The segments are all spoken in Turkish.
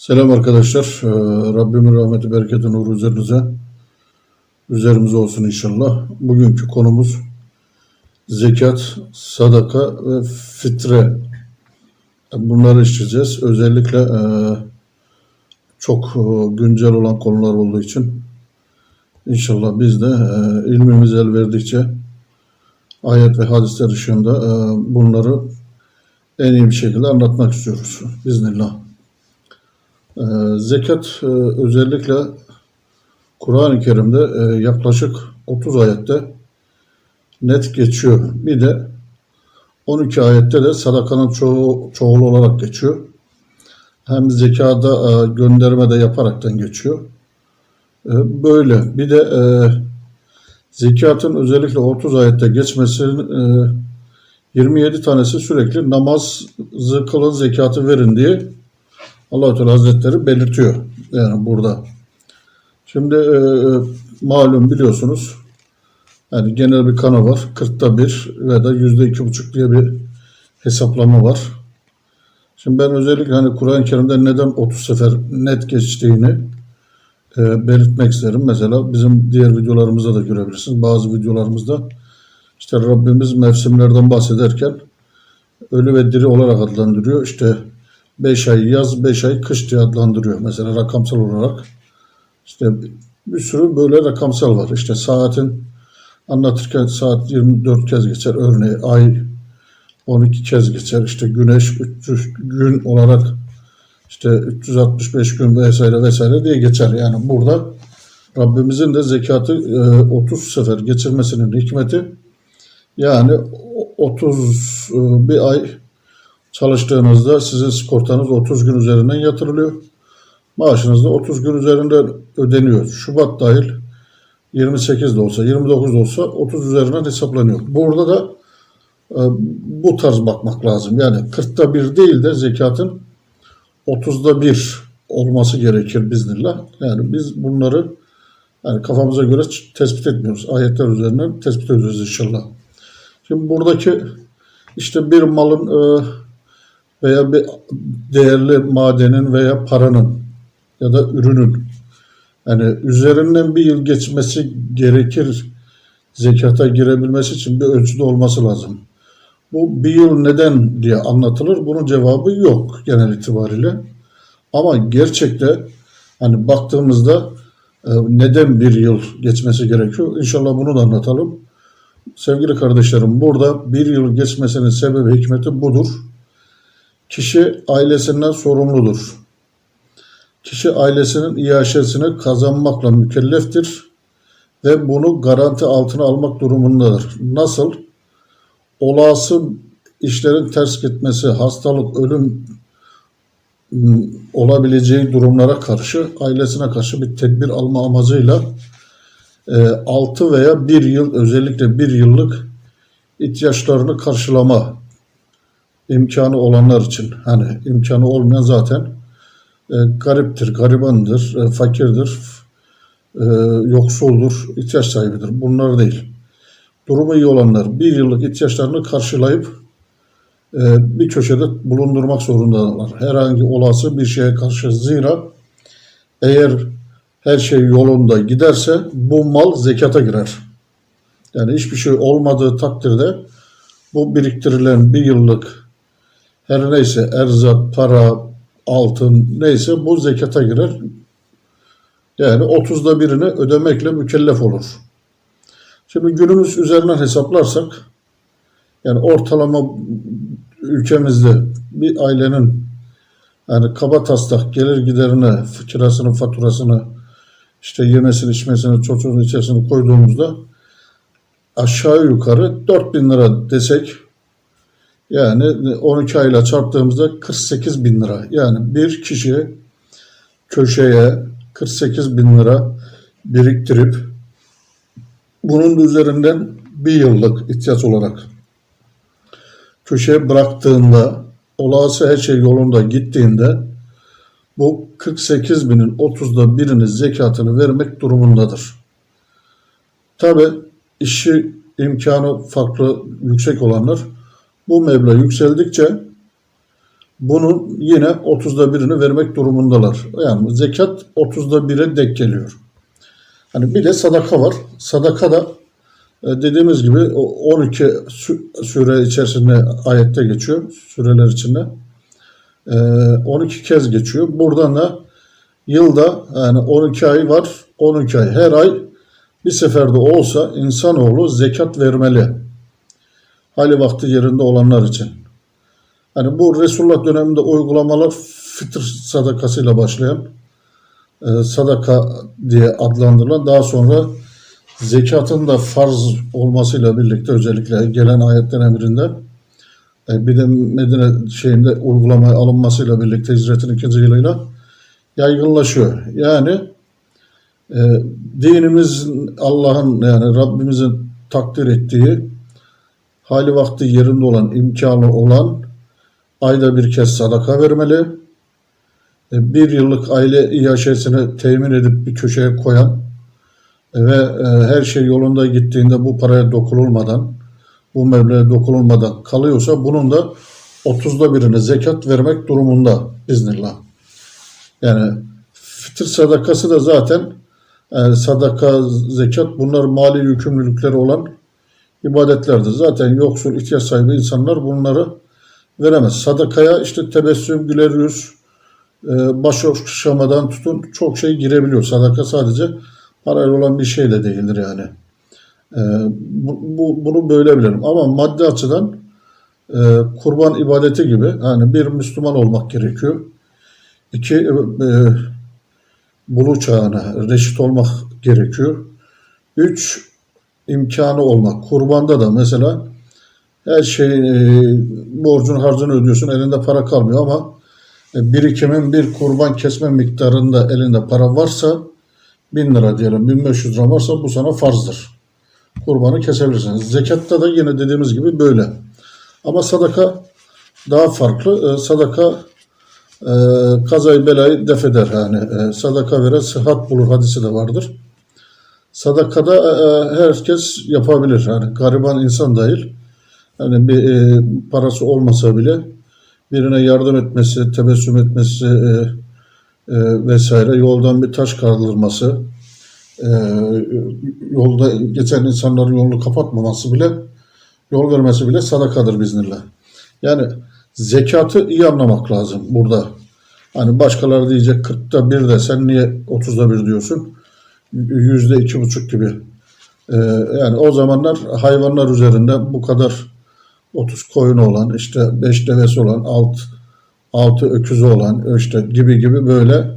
Selam arkadaşlar. Ee, Rabbimin rahmeti, bereketi, nuru üzerinize, üzerimize olsun inşallah. Bugünkü konumuz zekat, sadaka ve fitre. Bunları işleyeceğiz. Özellikle e, çok e, güncel olan konular olduğu için inşallah biz de e, ilmimiz el verdikçe ayet ve hadisler ışığında bunları en iyi bir şekilde anlatmak istiyoruz. Biznillah. Ee, zekat e, özellikle Kur'an-ı Kerim'de e, yaklaşık 30 ayette net geçiyor. Bir de 12 ayette de sadakanın çoğu, çoğulu olarak geçiyor. Hem zekada e, gönderme de yaparaktan geçiyor. Böyle. Bir de zekatın özellikle 30 ayette geçmesinin e, 27 tanesi sürekli namazı kılın zekatı verin diye allah Teala Hazretleri belirtiyor yani burada. Şimdi e, malum biliyorsunuz yani genel bir kanı var. 40'ta bir ve da yüzde iki buçuk diye bir hesaplama var. Şimdi ben özellikle hani Kur'an-ı Kerim'de neden 30 sefer net geçtiğini e, belirtmek isterim. Mesela bizim diğer videolarımızda da görebilirsiniz. Bazı videolarımızda işte Rabbimiz mevsimlerden bahsederken ölü ve diri olarak adlandırıyor. İşte 5 ay yaz, 5 ay kış diye adlandırıyor. Mesela rakamsal olarak. İşte bir sürü böyle rakamsal var. İşte saatin anlatırken saat 24 kez geçer. Örneğin ay 12 kez geçer. İşte güneş 300 gün olarak işte 365 gün vesaire vesaire diye geçer. Yani burada Rabbimizin de zekatı e, 30 sefer geçirmesinin hikmeti yani 30 e, bir ay çalıştığınızda sizin sigortanız 30 gün üzerinden yatırılıyor. Maaşınız da 30 gün üzerinden ödeniyor. Şubat dahil 28 de olsa 29 da olsa 30 üzerinden hesaplanıyor. Burada da e, bu tarz bakmak lazım. Yani 40'ta bir değil de zekatın 30'da bir olması gerekir biznillah. Yani biz bunları yani kafamıza göre tespit etmiyoruz. Ayetler üzerinden tespit ediyoruz inşallah. Şimdi buradaki işte bir malın e, veya bir değerli madenin veya paranın ya da ürünün yani üzerinden bir yıl geçmesi gerekir zekata girebilmesi için bir ölçüde olması lazım. Bu bir yıl neden diye anlatılır. Bunun cevabı yok genel itibariyle. Ama gerçekte hani baktığımızda e, neden bir yıl geçmesi gerekiyor? İnşallah bunu da anlatalım. Sevgili kardeşlerim burada bir yıl geçmesinin sebebi hikmeti budur. Kişi ailesinden sorumludur. Kişi ailesinin iaşesini kazanmakla mükelleftir ve bunu garanti altına almak durumundadır. Nasıl? Olası işlerin ters gitmesi, hastalık, ölüm ıı, olabileceği durumlara karşı ailesine karşı bir tedbir alma amacıyla 6 e, veya 1 yıl özellikle 1 yıllık ihtiyaçlarını karşılama imkanı olanlar için hani imkanı olmayan zaten e, gariptir, garibandır, e, fakirdir, e, yoksuldur, ihtiyaç sahibidir. Bunlar değil. Durumu iyi olanlar bir yıllık ihtiyaçlarını karşılayıp e, bir köşede bulundurmak zorundalar. Herhangi olası bir şeye karşı zira eğer her şey yolunda giderse bu mal zekata girer. Yani hiçbir şey olmadığı takdirde bu biriktirilen bir yıllık her neyse erzak, para, altın neyse bu zekata girer. Yani 30'da birini ödemekle mükellef olur. Şimdi günümüz üzerinden hesaplarsak yani ortalama ülkemizde bir ailenin yani kaba taslak gelir giderine, kirasını, faturasını, işte yemesini, içmesini, çocuğun içerisine koyduğumuzda aşağı yukarı 4000 lira desek yani 12 ayla çarptığımızda 48 bin lira. Yani bir kişi köşeye 48 bin lira biriktirip bunun üzerinden bir yıllık ihtiyaç olarak köşeye bıraktığında olası her şey yolunda gittiğinde bu 48 binin 30'da birini zekatını vermek durumundadır. Tabi işi imkanı farklı yüksek olanlar bu meblağ yükseldikçe bunun yine 30'da birini vermek durumundalar. Yani zekat 30'da bire denk geliyor. Hani bir de sadaka var. Sadaka da e, dediğimiz gibi o 12 sü- süre içerisinde ayette geçiyor. Süreler içinde. E, 12 kez geçiyor. Buradan da yılda yani 12 ay var. 12 ay. Her ay bir seferde olsa insanoğlu zekat vermeli. Hali vakti yerinde olanlar için. Hani bu Resulullah döneminde uygulamalar fıtır sadakasıyla başlayan e, sadaka diye adlandırılan daha sonra zekatın da farz olmasıyla birlikte özellikle gelen ayetlerin emrinde e, bir de Medine şeyinde uygulamaya alınmasıyla birlikte hicretin ikinci yılıyla yaygınlaşıyor. Yani e, dinimiz Allah'ın yani Rabbimizin takdir ettiği hali vakti yerinde olan imkanı olan ayda bir kez sadaka vermeli. E, Bir yıllık aile iaşesini temin edip bir köşeye koyan ve e, her şey yolunda gittiğinde bu paraya dokunulmadan, bu meblağa dokunulmadan kalıyorsa bunun da 30'da birine zekat vermek durumunda biznillah. Yani fitr sadakası da zaten e, sadaka, zekat bunlar mali yükümlülükleri olan ibadetlerdir. Zaten yoksul, ihtiyaç sahibi insanlar bunları veremez. Sadakaya işte tebessüm, güler yüz, e, baş okşamadan tutun çok şey girebiliyor. Sadaka sadece parayla olan bir şey de değildir yani. E, bu, bu- bunu böyle bilelim. Ama maddi açıdan e, kurban ibadeti gibi yani bir Müslüman olmak gerekiyor. İki bulu çağına reşit olmak gerekiyor. Üç imkanı olmak. Kurbanda da mesela her şey e, borcun harcını ödüyorsun elinde para kalmıyor ama e, birikimin bir kurban kesme miktarında elinde para varsa 1000 lira diyelim 1500 lira varsa bu sana farzdır. Kurbanı kesebilirsiniz. Zekatta da yine dediğimiz gibi böyle. Ama sadaka daha farklı. E, sadaka e, kazayı belayı def eder. Yani e, sadaka veren sıhhat bulur hadisi de vardır. Sadakada e, e, herkes yapabilir. Yani gariban insan dahil. Yani bir e, parası olmasa bile birine yardım etmesi, tebessüm etmesi e, e, vesaire, yoldan bir taş kaldırması, e, yolda geçen insanların yolunu kapatmaması bile, yol vermesi bile sadakadır biznillah. Yani zekatı iyi anlamak lazım burada. Hani başkaları diyecek 40'ta bir de sen niye 30'da bir diyorsun? Yüzde iki buçuk gibi. Ee, yani o zamanlar hayvanlar üzerinde bu kadar 30 koyunu olan, işte 5 devesi olan, 6 6 öküzü olan, işte gibi gibi böyle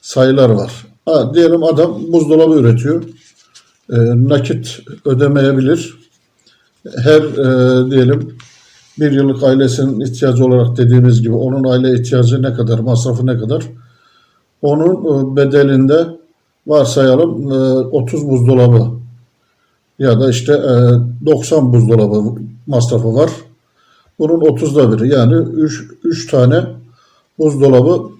sayılar var. Ha, diyelim adam buzdolabı üretiyor. Ee, nakit ödemeyebilir. Her e, diyelim bir yıllık ailesinin ihtiyacı olarak dediğimiz gibi onun aile ihtiyacı ne kadar, masrafı ne kadar? Onun e, bedelinde varsayalım e, 30 buzdolabı ya da işte e, 90 buzdolabı masrafı var. Bunun 30'da biri yani 3 3 tane buzdolabı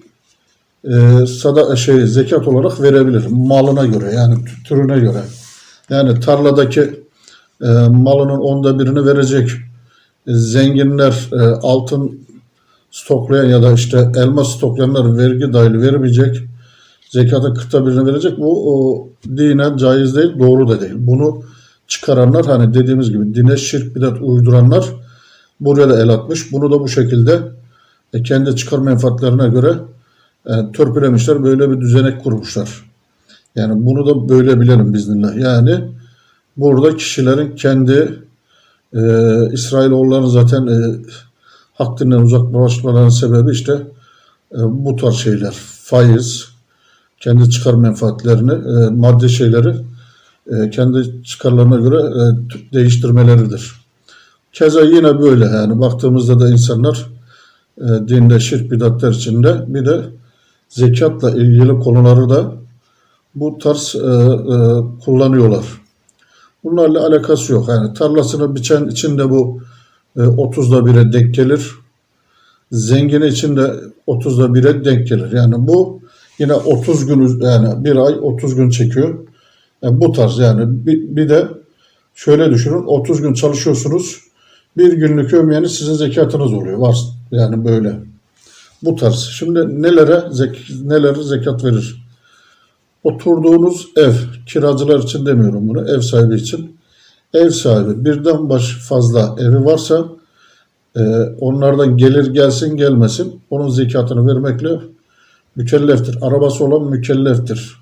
e, sada şey zekat olarak verebilir malına göre yani tü- türüne göre. Yani tarladaki e, malının onda birini verecek. E, zenginler e, altın stoklayan ya da işte elma stoklayanlar vergi dahil vermeyecek. Zekatın kırkta birini verecek. Bu o, dinen caiz değil, doğru da değil. Bunu çıkaranlar hani dediğimiz gibi dine şirk bidat uyduranlar buraya da el atmış. Bunu da bu şekilde e, kendi çıkar menfaatlerine göre e, törpülemişler. Böyle bir düzenek kurmuşlar. Yani bunu da böyle bilelim biznillah. Yani burada kişilerin kendi e, İsrailoğulların zaten e, hak dinden uzaklaşmalarının sebebi işte e, bu tarz şeyler. Faiz, kendi çıkar menfaatlerini, e, maddi şeyleri e, kendi çıkarlarına göre e, değiştirmeleridir. Keza yine böyle yani baktığımızda da insanlar e, dinde şirk bidatler içinde bir de zekatla ilgili konuları da bu tarz e, e, kullanıyorlar. Bunlarla alakası yok. Yani tarlasını biçen için de bu e, 30'da bire denk gelir. Zengini için de 30'da 1'e denk gelir. Yani bu yine 30 gün yani bir ay 30 gün çekiyor. Yani bu tarz yani bir, bir de şöyle düşünün 30 gün çalışıyorsunuz. Bir günlük ömyeni sizin zekatınız oluyor. Var yani böyle. Bu tarz. Şimdi nelere zek nelere zekat verir? Oturduğunuz ev, kiracılar için demiyorum bunu, ev sahibi için. Ev sahibi birden baş fazla evi varsa e, onlardan gelir gelsin gelmesin onun zekatını vermekle mükelleftir. Arabası olan mükelleftir.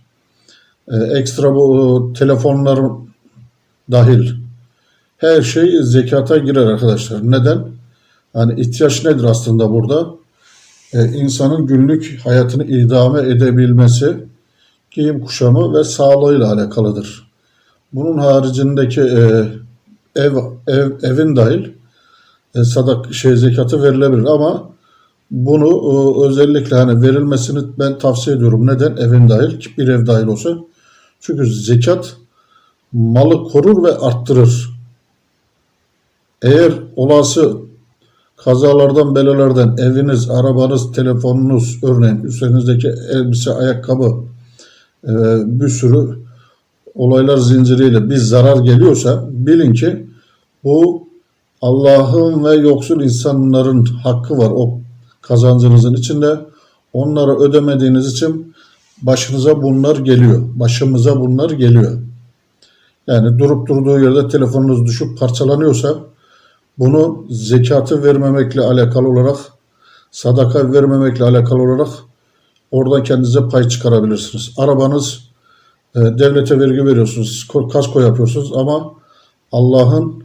E, ekstra bu telefonlar dahil her şey zekata girer arkadaşlar. Neden? Hani ihtiyaç nedir aslında burada? Ee, insanın günlük hayatını idame edebilmesi, giyim kuşamı ve sağlığıyla alakalıdır. Bunun haricindeki e, ev, ev evin dahil e, sadak şey zekatı verilebilir ama bunu e, özellikle hani verilmesini ben tavsiye ediyorum. Neden? Evin dahil, bir ev dahil olsa. Çünkü zekat malı korur ve arttırır. Eğer olası kazalardan, belalardan eviniz, arabanız, telefonunuz, örneğin üzerinizdeki elbise, ayakkabı, e, bir sürü olaylar zinciriyle bir zarar geliyorsa bilin ki bu Allah'ın ve yoksul insanların hakkı var o kazancınızın içinde. Onları ödemediğiniz için başınıza bunlar geliyor. Başımıza bunlar geliyor. Yani durup durduğu yerde telefonunuz düşüp parçalanıyorsa bunu zekatı vermemekle alakalı olarak, sadaka vermemekle alakalı olarak oradan kendinize pay çıkarabilirsiniz. Arabanız e, devlete vergi veriyorsunuz, kasko yapıyorsunuz ama Allah'ın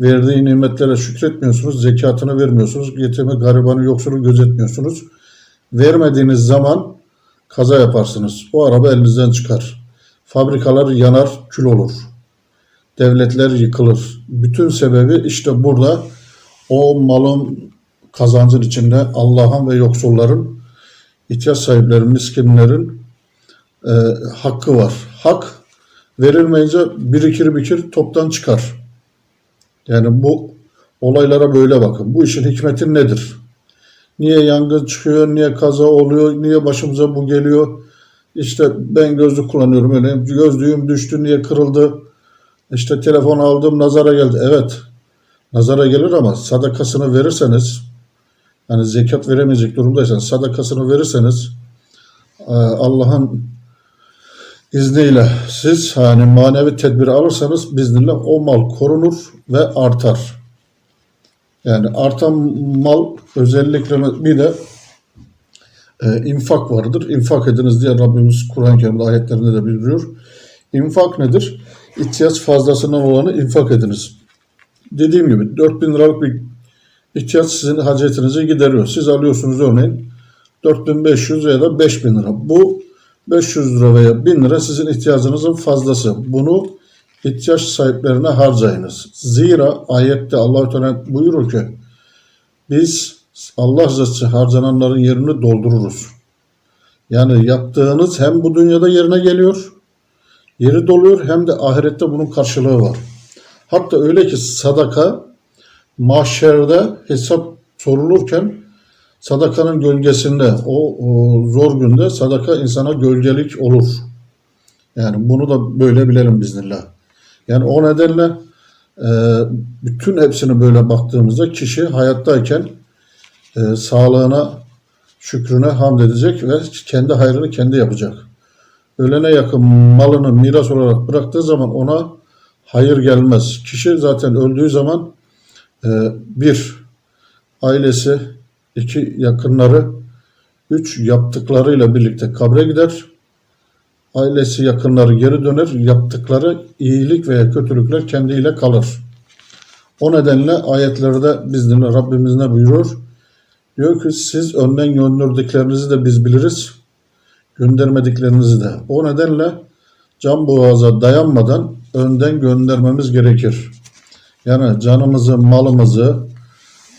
verdiği nimetlere şükretmiyorsunuz, zekatını vermiyorsunuz, yetimi, garibanı, yoksulu gözetmiyorsunuz. Vermediğiniz zaman kaza yaparsınız. O araba elinizden çıkar. Fabrikalar yanar, kül olur devletler yıkılır. Bütün sebebi işte burada o malın kazancın içinde Allah'ın ve yoksulların, ihtiyaç sahiplerin, miskinlerin e, hakkı var. Hak verilmeyince birikir bikir toptan çıkar. Yani bu olaylara böyle bakın. Bu işin hikmeti nedir? Niye yangın çıkıyor, niye kaza oluyor, niye başımıza bu geliyor? İşte ben gözlük kullanıyorum öyle. Gözlüğüm düştü, niye kırıldı? İşte telefon aldım nazara geldi. Evet nazara gelir ama sadakasını verirseniz yani zekat veremeyecek durumdaysanız sadakasını verirseniz e, Allah'ın izniyle siz hani manevi tedbir alırsanız biznillah o mal korunur ve artar. Yani artan mal özellikle bir de e, infak vardır. İnfak ediniz diye Rabbimiz Kur'an-ı Kerim'de ayetlerinde de bildiriyor. İnfak nedir? ihtiyaç fazlasından olanı infak ediniz. Dediğim gibi 4000 liralık bir ihtiyaç sizin hacetinizi gideriyor. Siz alıyorsunuz örneğin 4500 ya da 5000 lira. Bu 500 lira veya 1000 lira sizin ihtiyacınızın fazlası. Bunu ihtiyaç sahiplerine harcayınız. Zira ayette Allah Teala buyurur ki biz Allah rızası harcananların yerini doldururuz. Yani yaptığınız hem bu dünyada yerine geliyor yeri doluyor hem de ahirette bunun karşılığı var. Hatta öyle ki sadaka mahşerde hesap sorulurken sadakanın gölgesinde o, o zor günde sadaka insana gölgelik olur. Yani bunu da böyle bilelim biznillah. Yani o nedenle e, bütün hepsini böyle baktığımızda kişi hayattayken e, sağlığına, şükrüne hamd edecek ve kendi hayrını kendi yapacak ölene yakın malını miras olarak bıraktığı zaman ona hayır gelmez. Kişi zaten öldüğü zaman e, bir ailesi, iki yakınları, üç yaptıklarıyla birlikte kabre gider. Ailesi, yakınları geri döner. Yaptıkları iyilik veya kötülükler kendiyle kalır. O nedenle ayetlerde bizimle Rabbimiz ne buyurur? Diyor ki siz önden gönderdik de biz biliriz göndermediklerinizi de. O nedenle can boğaza dayanmadan önden göndermemiz gerekir. Yani canımızı, malımızı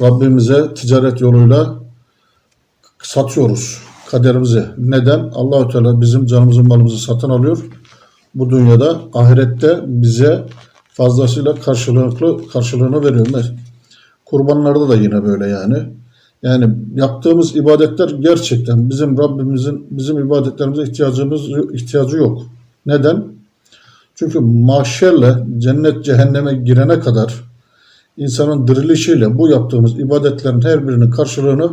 Rabbimize ticaret yoluyla satıyoruz kaderimizi. Neden? Allahü Teala bizim canımızı, malımızı satın alıyor. Bu dünyada ahirette bize fazlasıyla karşılıklı karşılığını veriyor. Kurbanlarda da yine böyle yani. Yani yaptığımız ibadetler gerçekten bizim Rabbimizin bizim ibadetlerimize ihtiyacımız ihtiyacı yok. Neden? Çünkü mahşerle cennet cehenneme girene kadar insanın dirilişiyle bu yaptığımız ibadetlerin her birinin karşılığını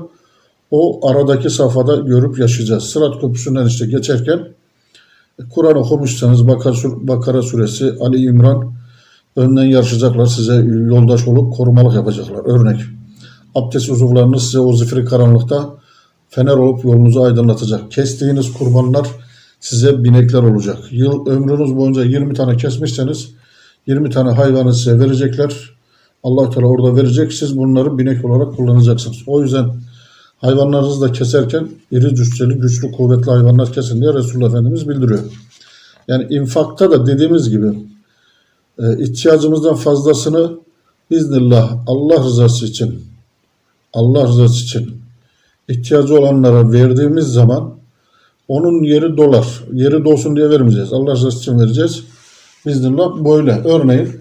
o aradaki safhada görüp yaşayacağız. Sırat Köprüsü'nden işte geçerken Kur'an okumuşsanız Bakara suresi, Ali İmran önden yarışacaklar. Size yoldaş olup korumalık yapacaklar. Örnek. Abdest uzuvlarınız size o zifiri karanlıkta fener olup yolunuzu aydınlatacak. Kestiğiniz kurbanlar size binekler olacak. Yıl ömrünüz boyunca 20 tane kesmişseniz 20 tane hayvanı size verecekler. Allah Teala orada verecek. Siz bunları binek olarak kullanacaksınız. O yüzden hayvanlarınızı da keserken iri cüsseli, güçlü, kuvvetli hayvanlar kesin diye Resulullah Efendimiz bildiriyor. Yani infakta da dediğimiz gibi e, ihtiyacımızdan fazlasını biiznillah Allah rızası için Allah rızası için ihtiyacı olanlara verdiğimiz zaman onun yeri dolar. Yeri dolsun diye vermeyeceğiz. Allah rızası için vereceğiz. Biiznillah böyle. Örneğin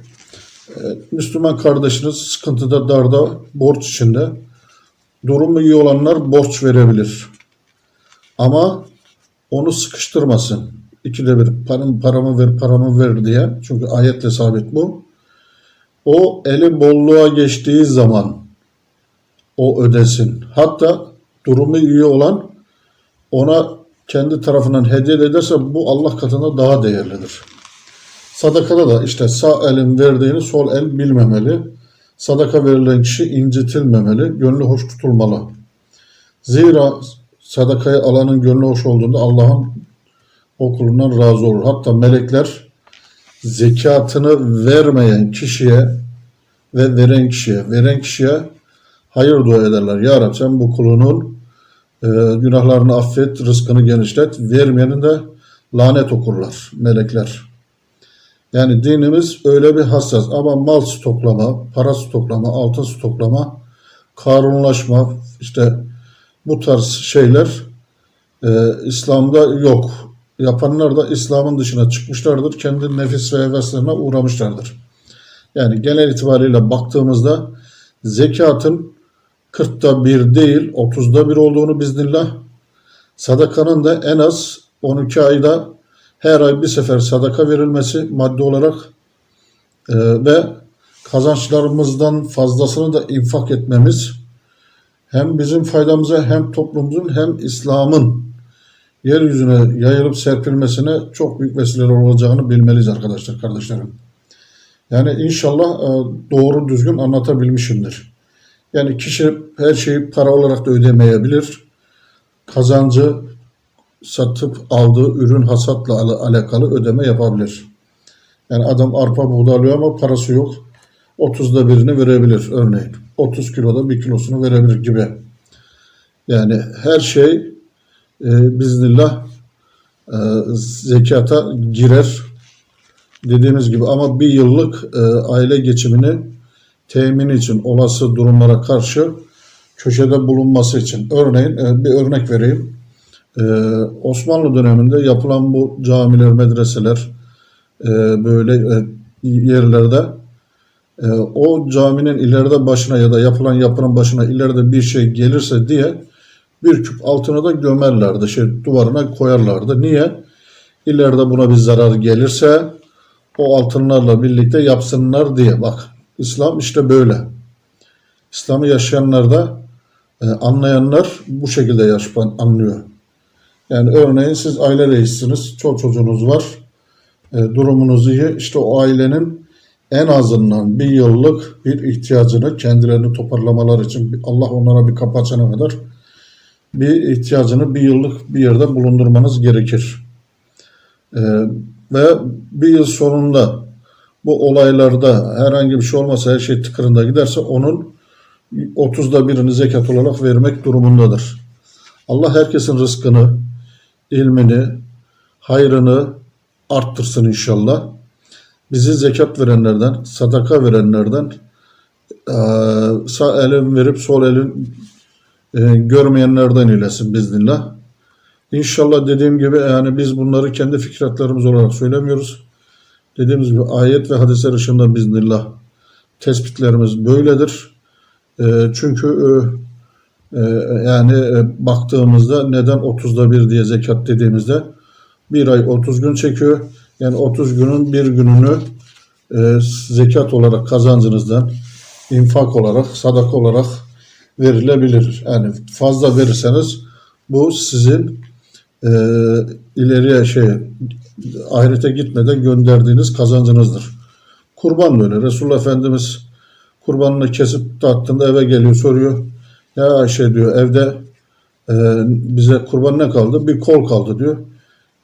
Müslüman kardeşiniz sıkıntıda, darda, borç içinde. Durumu iyi olanlar borç verebilir. Ama onu sıkıştırmasın. İkide bir param, paramı ver, paramı ver diye. Çünkü ayetle sabit bu. O eli bolluğa geçtiği zaman o ödesin. Hatta durumu iyi olan ona kendi tarafından hediye ederse bu Allah katında daha değerlidir. Sadakada da işte sağ elin verdiğini sol el bilmemeli. Sadaka verilen kişi incitilmemeli, gönlü hoş tutulmalı. Zira sadakayı alanın gönlü hoş olduğunda Allah'ın o kulundan razı olur. Hatta melekler zekatını vermeyen kişiye ve veren kişiye, veren kişiye hayır dua ederler. Ya Rab sen bu kulunun e, günahlarını affet, rızkını genişlet. Vermeyenin de lanet okurlar melekler. Yani dinimiz öyle bir hassas ama mal stoklama, para stoklama, altın stoklama, karunlaşma işte bu tarz şeyler e, İslam'da yok. Yapanlar da İslam'ın dışına çıkmışlardır. Kendi nefis ve heveslerine uğramışlardır. Yani genel itibariyle baktığımızda zekatın 40'ta bir değil 30'da bir olduğunu biznillah sadakanın da en az 12 ayda her ay bir sefer sadaka verilmesi maddi olarak e, ve kazançlarımızdan fazlasını da infak etmemiz hem bizim faydamıza hem toplumumuzun hem İslam'ın yeryüzüne yayılıp serpilmesine çok büyük vesileler olacağını bilmeliyiz arkadaşlar, kardeşlerim. Yani inşallah e, doğru düzgün anlatabilmişimdir. Yani kişi her şeyi para olarak da ödemeyebilir. Kazancı satıp aldığı ürün hasatla al- alakalı ödeme yapabilir. Yani adam arpa buğday alıyor ama parası yok. 30'da birini verebilir örneğin. 30 kiloda bir kilosunu verebilir gibi. Yani her şey e, biznillah e, zekata girer dediğimiz gibi ama bir yıllık e, aile geçimini temin için olası durumlara karşı köşede bulunması için. Örneğin e, bir örnek vereyim. E, Osmanlı döneminde yapılan bu camiler, medreseler e, böyle e, yerlerde e, o caminin ileride başına ya da yapılan yapının başına ileride bir şey gelirse diye bir küp altına da gömerlerdi. Şey duvarına koyarlardı. Niye? İleride buna bir zarar gelirse o altınlarla birlikte yapsınlar diye. Bak İslam işte böyle. İslam'ı yaşayanlar da e, anlayanlar bu şekilde yaşpan anlıyor. Yani örneğin siz aile reisiniz, çok çocuğunuz var, e, durumunuz iyi. İşte o ailenin en azından bir yıllık bir ihtiyacını kendilerini toparlamalar için Allah onlara bir kapı açana kadar bir ihtiyacını bir yıllık bir yerde bulundurmanız gerekir. E, ve bir yıl sonunda bu olaylarda herhangi bir şey olmasa her şey tıkırında giderse onun 30'da birini zekat olarak vermek durumundadır. Allah herkesin rızkını, ilmini, hayrını arttırsın inşallah. Bizi zekat verenlerden, sadaka verenlerden eee, sağ elin verip sol elin eee, görmeyenlerden eylesin biznillah. İnşallah dediğim gibi yani biz bunları kendi fikretlerimiz olarak söylemiyoruz. Dediğimiz gibi ayet ve hadisler ışığında biznillah tespitlerimiz böyledir. Eee, çünkü yani e, baktığımızda neden 30'da bir diye zekat dediğimizde bir ay 30 gün çekiyor. Yani 30 günün bir gününü e, zekat olarak kazancınızdan infak olarak, sadaka olarak verilebilir. Yani fazla verirseniz bu sizin e, ileriye şey ahirete gitmeden gönderdiğiniz kazancınızdır. Kurban da öyle. Resulullah Efendimiz kurbanını kesip tattığında eve geliyor soruyor. Ya Ayşe diyor evde e, bize kurban ne kaldı? Bir kol kaldı diyor.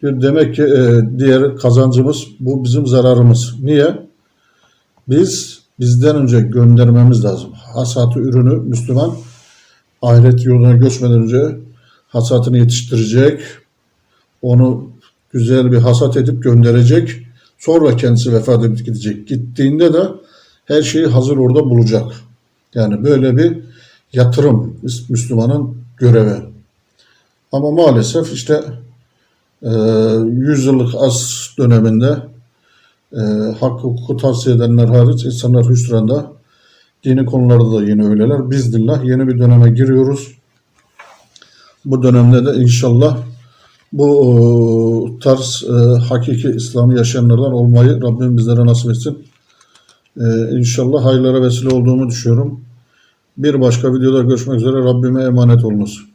diyor demek ki e, diğer kazancımız bu bizim zararımız. Niye? Biz bizden önce göndermemiz lazım. Hasatı ürünü Müslüman ahiret yoluna göçmeden önce hasatını yetiştirecek. Onu güzel bir hasat edip gönderecek. Sonra kendisi vefat edip gidecek. Gittiğinde de her şeyi hazır orada bulacak. Yani böyle bir yatırım Müslümanın görevi. Ama maalesef işte e, yüzyıllık as döneminde e, hakkı hukuku tavsiye edenler hariç insanlar hüsranda dini konularda da yine öyleler. Biznillah yeni bir döneme giriyoruz. Bu dönemde de inşallah bu e, tarz e, hakiki İslam'ı yaşayanlardan olmayı Rabbim bizlere nasip etsin. E, inşallah hayırlara vesile olduğumu düşünüyorum. Bir başka videoda görüşmek üzere Rabbime emanet olunuz.